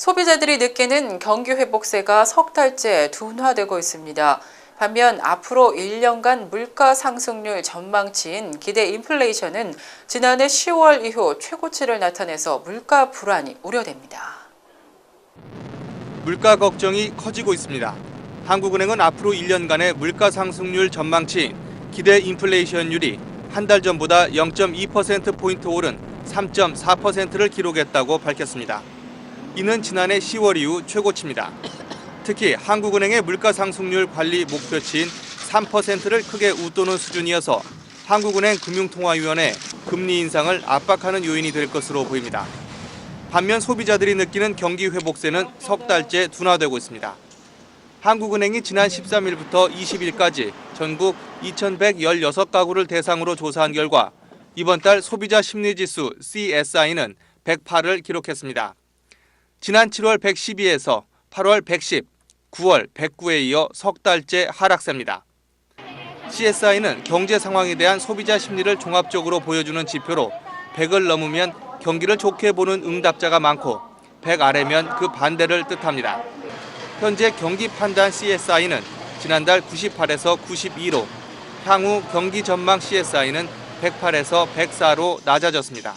소비자들이 느끼는 경기 회복세가 석 달째 둔화되고 있습니다. 반면 앞으로 1년간 물가 상승률 전망치인 기대 인플레이션은 지난해 10월 이후 최고치를 나타내서 물가 불안이 우려됩니다. 물가 걱정이 커지고 있습니다. 한국은행은 앞으로 1년간의 물가 상승률 전망치인 기대 인플레이션율이 한 달 전보다 0.2%포인트 오른 3.4%를 기록했다고 밝혔습니다. 이는 지난해 10월 이후 최고치입니다. 특히 한국은행의 물가 상승률 관리 목표치인 3%를 크게 웃도는 수준이어서 한국은행 금융통화위원회 금리 인상을 압박하는 요인이 될 것으로 보입니다. 반면 소비자들이 느끼는 경기 회복세는 석 달째 둔화되고 있습니다. 한국은행이 지난 13일부터 20일까지 전국 2,116가구를 대상으로 조사한 결과 이번 달 소비자 심리지수 CSI는 108을 기록했습니다. 지난 7월 112에서 8월 110, 9월 109에 이어 석 달째 하락세입니다. CSI는 경제 상황에 대한 소비자 심리를 종합적으로 보여주는 지표로 100을 넘으면 경기를 좋게 보는 응답자가 많고 100 아래면 그 반대를 뜻합니다. 현재 경기 판단 CSI는 지난달 98에서 92로 향후 경기 전망 CSI는 108에서 104로 낮아졌습니다.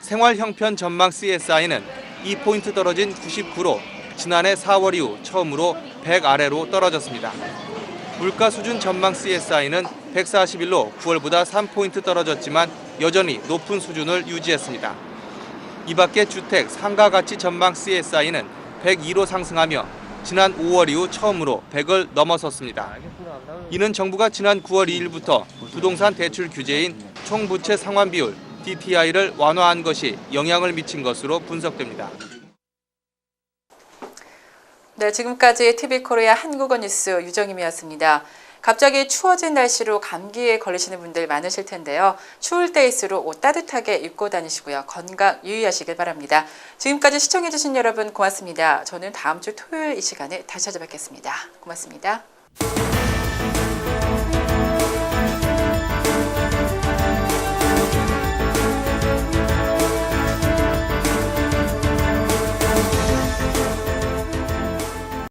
생활 형편 전망 CSI는 2포인트 떨어진 99로 지난해 4월 이후 처음으로 100 아래로 떨어졌습니다. 물가 수준 전망 CSI는 141로 9월보다 3포인트 떨어졌지만 여전히 높은 수준을 유지했습니다. 이 밖에 주택 상가 가치 전망 CSI는 102로 상승하며 지난 5월 이후 처음으로 100을 넘어섰습니다. 이는 정부가 지난 9월 2일부터 부동산 대출 규제인 총부채 상환 비율 DTI를 완화한 것이 영향을 미친 것으로 분석됩니다. 네, 지금까지 TV코리아 한국어 뉴스 유정임이었습니다. 갑자기 추워진 날씨로 감기에 걸리시는 분들 많으실 텐데요. 추울 때일수록 옷 따뜻하게 입고 다니시고요. 건강 유의하시길 바랍니다. 지금까지 시청해주신 여러분 고맙습니다. 저는 다음 주 토요일 이 시간에 다시 찾아뵙겠습니다. 고맙습니다.